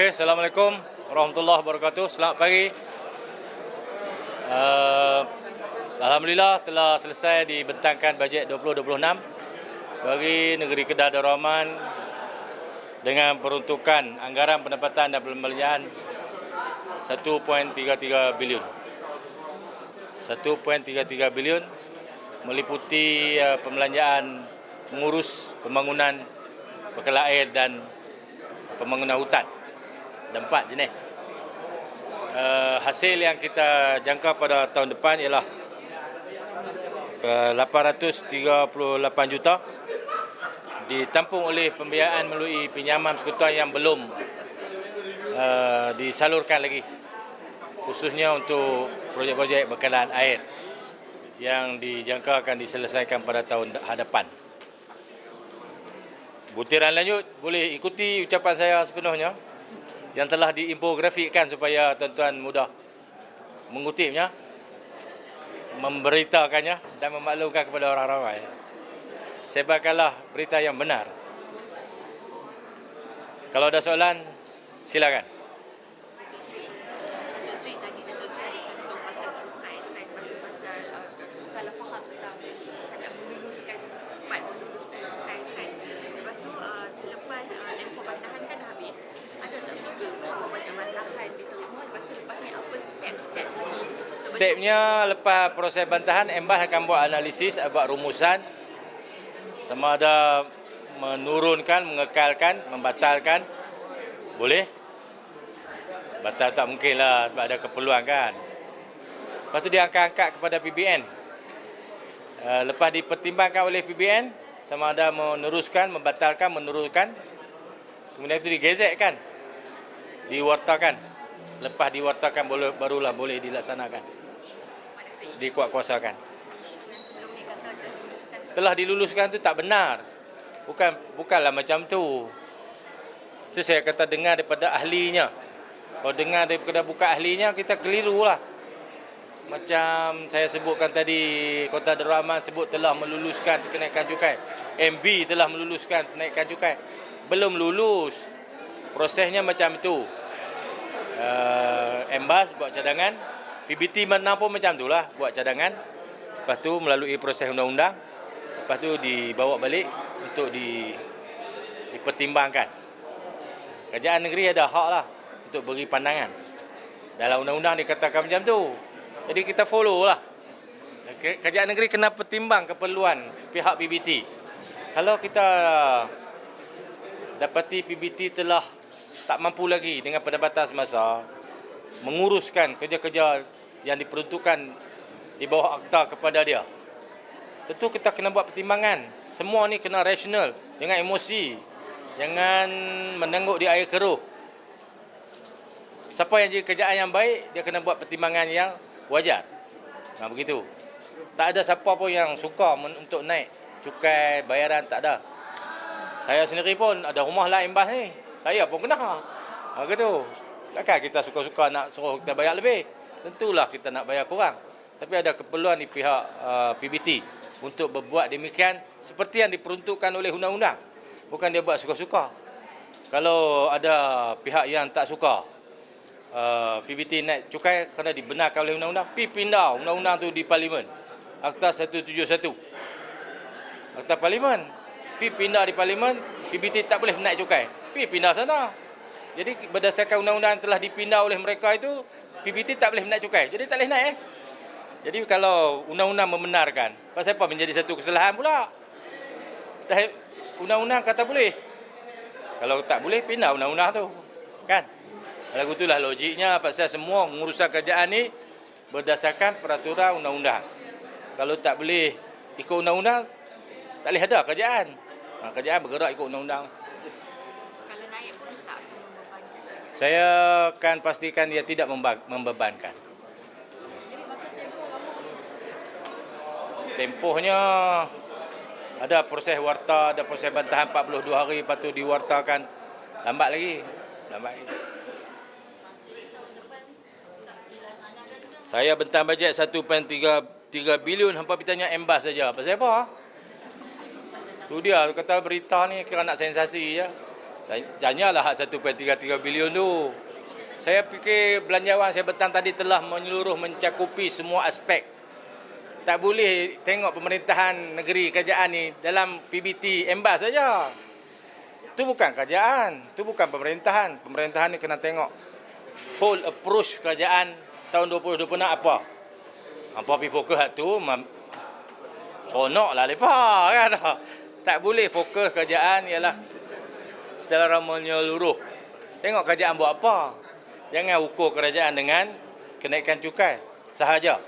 Okey, Assalamualaikum warahmatullahi wabarakatuh. Selamat pagi. Uh, Alhamdulillah telah selesai dibentangkan bajet 2026 bagi negeri Kedah Darul Rahman dengan peruntukan anggaran pendapatan dan pembelanjaan 1.33 bilion. 1.33 bilion meliputi uh, pembelanjaan mengurus pembangunan bekal air dan pembangunan hutan. Ada empat jenis. Uh, hasil yang kita jangka pada tahun depan ialah ke 838 juta ditampung oleh pembiayaan melalui pinjaman persekutuan yang belum uh, disalurkan lagi khususnya untuk projek-projek bekalan air yang dijangka akan diselesaikan pada tahun hadapan. Butiran lanjut boleh ikuti ucapan saya sepenuhnya yang telah diinfografikkan supaya tuan-tuan mudah mengutipnya, memberitakannya dan memaklumkan kepada orang ramai. Sebarkanlah berita yang benar. Kalau ada soalan, silakan. Datuk Sri, Datuk Sri tadi Datuk Sri ada sentuh pasal cukai tu kan pasal-pasal uh, salah faham tentang nak meluluskan part meluluskan cukai tu kan. Lepas tu uh, selepas uh, tempoh bantahan kan dah habis, ada tak figure berapa banyak bantahan diterima lepas tu lepas ni apa step-step lagi? Stepnya lepas proses bantahan, Embas akan buat analisis, buat rumusan sama ada menurunkan, mengekalkan, membatalkan. Boleh? Batal tak mungkin lah sebab ada keperluan kan. Lepas tu dia akan angkat kepada PBN. Uh, lepas dipertimbangkan oleh PBN, sama ada meneruskan, membatalkan, menurunkan. Kemudian itu digezetkan. Diwartakan. Lepas diwartakan barulah boleh dilaksanakan. Dikuat-kuasakan. Telah diluluskan tu tak benar. Bukan bukanlah macam tu. Itu saya kata dengar daripada ahlinya. Kalau dengar daripada bukan ahlinya, kita keliru lah. Macam saya sebutkan tadi, Kota Darul Rahman sebut telah meluluskan kenaikan cukai. MB telah meluluskan kenaikan cukai. Belum lulus. Prosesnya macam itu. Uh, Embas buat cadangan. PBT mana pun macam tu lah. Buat cadangan. Lepas tu melalui proses undang-undang. Lepas tu dibawa balik untuk di, dipertimbangkan. Kerajaan negeri ada hak lah untuk beri pandangan. Dalam undang-undang dikatakan macam tu. Jadi kita follow lah. Ke- Kerajaan negeri kena pertimbang keperluan pihak PBT. Kalau kita dapati PBT telah tak mampu lagi dengan pendapatan semasa menguruskan kerja-kerja yang diperuntukkan di bawah akta kepada dia. Tentu kita kena buat pertimbangan. Semua ni kena rasional, jangan emosi. Jangan menengguk di air keruh. Siapa yang jadi kerjaan yang baik, dia kena buat pertimbangan yang wajar. Ha, begitu. Tak ada siapa pun yang suka untuk naik cukai bayaran, tak ada. Saya sendiri pun ada rumah lah imbas ni. Saya pun kena. Ha, gitu. Takkan kita suka-suka nak suruh kita bayar lebih. Tentulah kita nak bayar kurang. Tapi ada keperluan di pihak uh, PBT untuk berbuat demikian seperti yang diperuntukkan oleh undang-undang. Bukan dia buat suka-suka. Kalau ada pihak yang tak suka uh, PBT naik cukai kerana dibenarkan oleh undang-undang, pi pindah undang-undang tu di parlimen. Akta 171. Akta parlimen. Pi pindah di parlimen, PBT tak boleh naik cukai. Pi pindah sana. Jadi berdasarkan undang-undang yang telah dipindah oleh mereka itu, PBT tak boleh naik cukai. Jadi tak boleh naik eh. Jadi kalau undang-undang membenarkan, pasal apa menjadi satu kesalahan pula? Dah undang-undang kata boleh. Kalau tak boleh pindah undang-undang tu. Kan? Kalau itulah logiknya pasal semua pengurusan kerajaan ni berdasarkan peraturan undang-undang. Kalau tak boleh ikut undang-undang, tak boleh ada kerajaan. Ha, kerajaan bergerak ikut undang-undang. Kalau naik pun tak akan membebankan. Saya akan pastikan dia tidak membebankan. Tempohnya ada proses warta, ada proses bantahan 42 hari lepas tu diwartakan. Lambat lagi. Lambat lagi. Saya bentang bajet 1.3 bilion hampa pergi tanya embas saja. Pasal apa? Tu dia kata berita ni kira nak sensasi je. Tanyalah hak 1.33 bilion tu. Saya fikir belanjawan saya petang tadi telah menyeluruh mencakupi semua aspek. Tak boleh tengok pemerintahan negeri kerajaan ni dalam PBT embas saja. Itu bukan kerajaan, itu bukan pemerintahan. Pemerintahan ni kena tengok whole approach kerajaan tahun 2020 nak apa. Apa pergi fokus tu, seronok lah kan. Tak boleh fokus kerajaan ialah secara menyeluruh. Tengok kerajaan buat apa. Jangan ukur kerajaan dengan kenaikan cukai sahaja.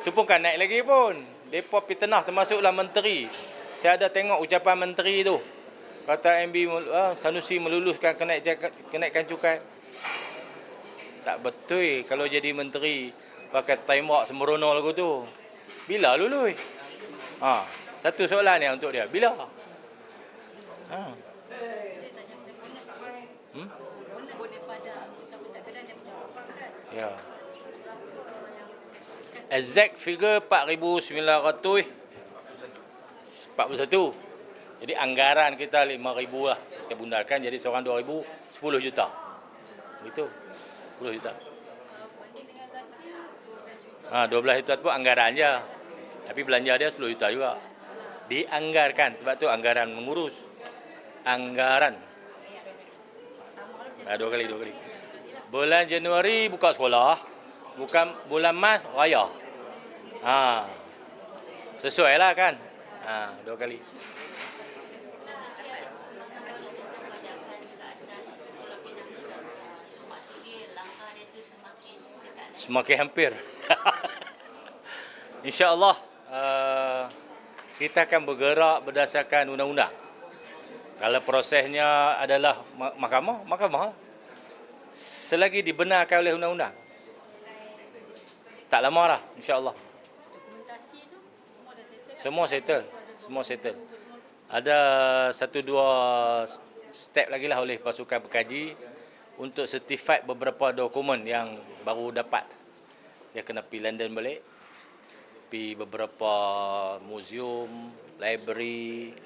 Itu pun kan naik lagi pun. Mereka pergi termasuklah menteri. Saya ada tengok ucapan menteri tu. Kata MB mel- ah, Sanusi meluluskan kenaik, kenaikan cukai. Tak betul kalau jadi menteri pakai tembak sembrono lagu tu. Bila lulus? Ha, satu soalan ni untuk dia. Bila? Ha. Saya tanya pasal bonus. Hmm? Bonus. Bonus pada anggota pentadbiran dan pejabat kan. Ya. Exact figure 4,941. Jadi anggaran kita 5,000 lah. Kita bundarkan jadi seorang 2,000, 10 juta. Begitu. 10 juta. Banding dengan last year, 12 juta. Ha, 12 juta tu anggaran je. Tapi belanja dia 10 juta juga. Dianggarkan. Sebab tu anggaran mengurus. Anggaran. Ha, dua kali, dua kali. Bulan Januari buka sekolah. Bukan bulan Mac raya. Ha. Sesuai lah kan. Ha, dua kali. Semakin hampir. InsyaAllah uh, kita akan bergerak berdasarkan undang-undang. Kalau prosesnya adalah ma- mahkamah, mahkamah. Selagi dibenarkan oleh undang-undang. Tak lama lah, insyaAllah. Semua settle. Semua settle. Ada satu dua step lagi lah oleh pasukan pekaji untuk certified beberapa dokumen yang baru dapat. Dia kena pergi London balik. Pergi beberapa museum, library.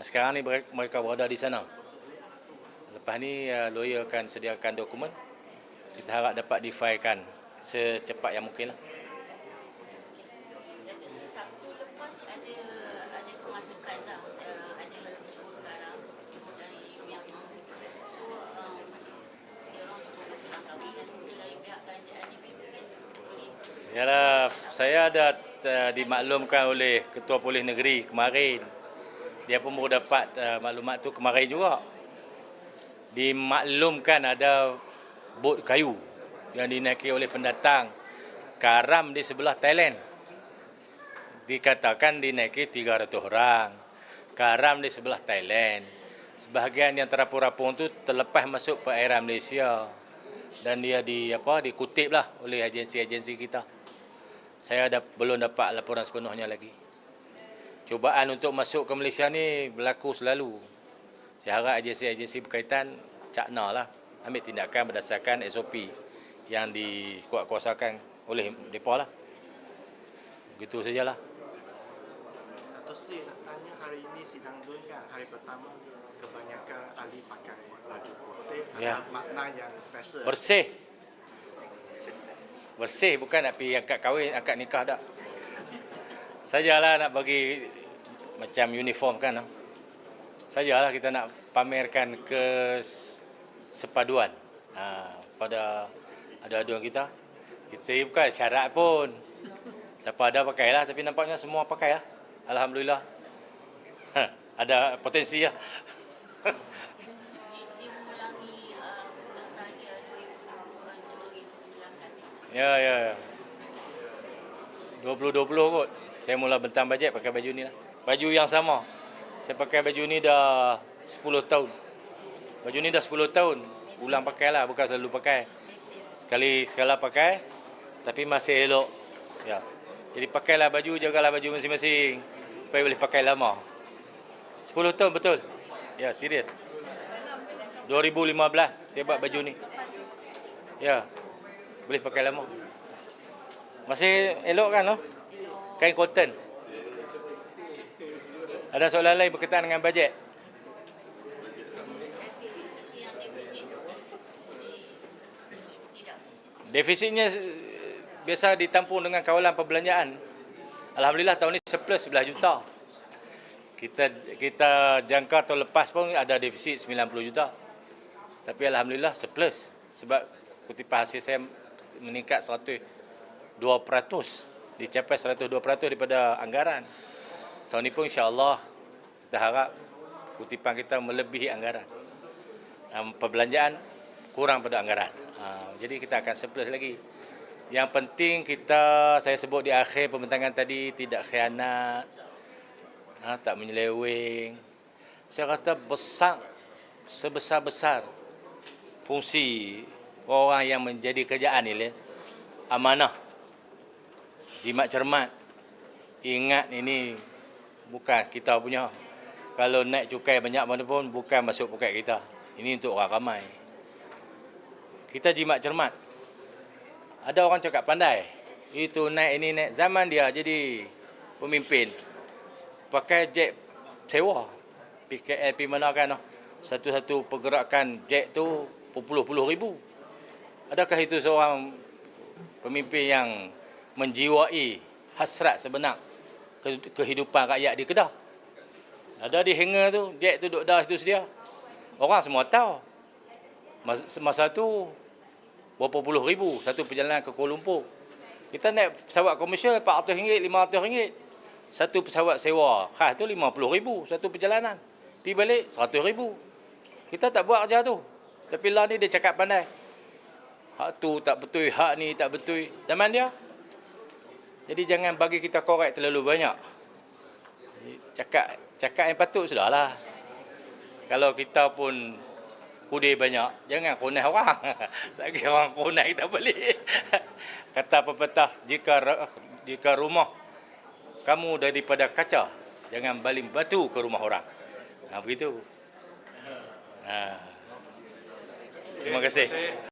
Sekarang ni mereka berada di sana. Lepas ni uh, lawyer akan sediakan dokumen. Kita harap dapat difailkan secepat yang mungkin lah. Yalah, saya ada uh, dimaklumkan oleh Ketua Polis Negeri kemarin. Dia pun baru dapat uh, maklumat tu kemarin juga. Dimaklumkan ada bot kayu yang dinaiki oleh pendatang karam di sebelah Thailand. Dikatakan dinaiki 300 orang. Karam di sebelah Thailand. Sebahagian yang terapung-rapung tu terlepas masuk perairan Malaysia dan dia di apa dikutip lah oleh agensi-agensi kita. Saya dah belum dapat laporan sepenuhnya lagi. Cubaan untuk masuk ke Malaysia ni berlaku selalu. Saya harap agensi-agensi berkaitan cakna lah ambil tindakan berdasarkan SOP yang dikuatkuasakan oleh mereka lah. Begitu sajalah. Dato' Sri nak tanya hari ini sidang dun kan hari pertama kebanyakan ahli pakai baju putih Ya. ada makna yang special. Bersih. Bersih bukan nak pergi angkat kahwin, angkat nikah tak. Sajalah nak bagi macam uniform kan. ah. Sajalah kita nak pamerkan ke sepaduan ha, pada adu-aduan kita. Kita bukan syarat pun. Siapa ada pakailah tapi nampaknya semua pakai lah. Alhamdulillah. Ha, ada potensi lah. dia, dia mengulangi nostalgia 2020 2019 itu Ya, ya, ya. 2020 kot. Saya mula bentang bajet pakai baju ni lah. Baju yang sama. Saya pakai baju ni dah 10 tahun. Baju ni dah 10 tahun. Ulang pakai lah, bukan selalu pakai. Sekali sekala pakai, tapi masih elok. Ya. Jadi pakailah baju, jagalah baju masing-masing. Supaya boleh pakai lama. 10 tahun betul. Ya, serius. 2015 saya buat baju ni. Ya. Boleh pakai lama. Masih elok kan no? Kain cotton. Ada soalan lain berkaitan dengan bajet? Defisitnya eh, biasa ditampung dengan kawalan perbelanjaan. Alhamdulillah tahun ini surplus 11 juta. Kita kita jangka tahun lepas pun ada defisit 90 juta. Tapi alhamdulillah surplus sebab kutipan hasil saya meningkat 102% dicapai 102% daripada anggaran. Tahun ini pun insya-Allah kita harap kutipan kita melebihi anggaran. Um, perbelanjaan kurang pada anggaran. Ha, jadi kita akan surplus lagi. Yang penting kita saya sebut di akhir pembentangan tadi tidak khianat, ha, tak menyeleweng. Saya kata besar sebesar-besar fungsi orang yang menjadi kerjaan ni le, amanah. Jimat cermat. Ingat ini bukan kita punya. Kalau naik cukai banyak mana pun bukan masuk poket kita. Ini untuk orang ramai. Kita jimat cermat. Ada orang cakap pandai. Itu naik ini naik. Zaman dia jadi pemimpin. Pakai jet sewa. PKL pergi mana kan. Satu-satu pergerakan jet tu berpuluh-puluh ribu. Adakah itu seorang pemimpin yang menjiwai hasrat sebenar kehidupan rakyat di Kedah? Ada di hangar tu, jet tu duduk dah itu sedia. Orang semua tahu. Masa, masa tu berapa puluh ribu satu perjalanan ke Kuala Lumpur. Kita naik pesawat komersial RM400, RM500. Satu pesawat sewa khas tu RM50,000 satu perjalanan. Pergi balik RM100,000. Kita tak buat kerja tu. Tapi lah ni dia cakap pandai. Hak tu tak betul, hak ni tak betul. Zaman dia. Jadi jangan bagi kita korek terlalu banyak. Cakap cakap yang patut sudahlah. Kalau kita pun kudai banyak, jangan konai orang. Saya orang konai tak boleh. Kata pepatah, jika jika rumah kamu daripada kaca, jangan baling batu ke rumah orang. Ha, begitu. Ha. Terima kasih.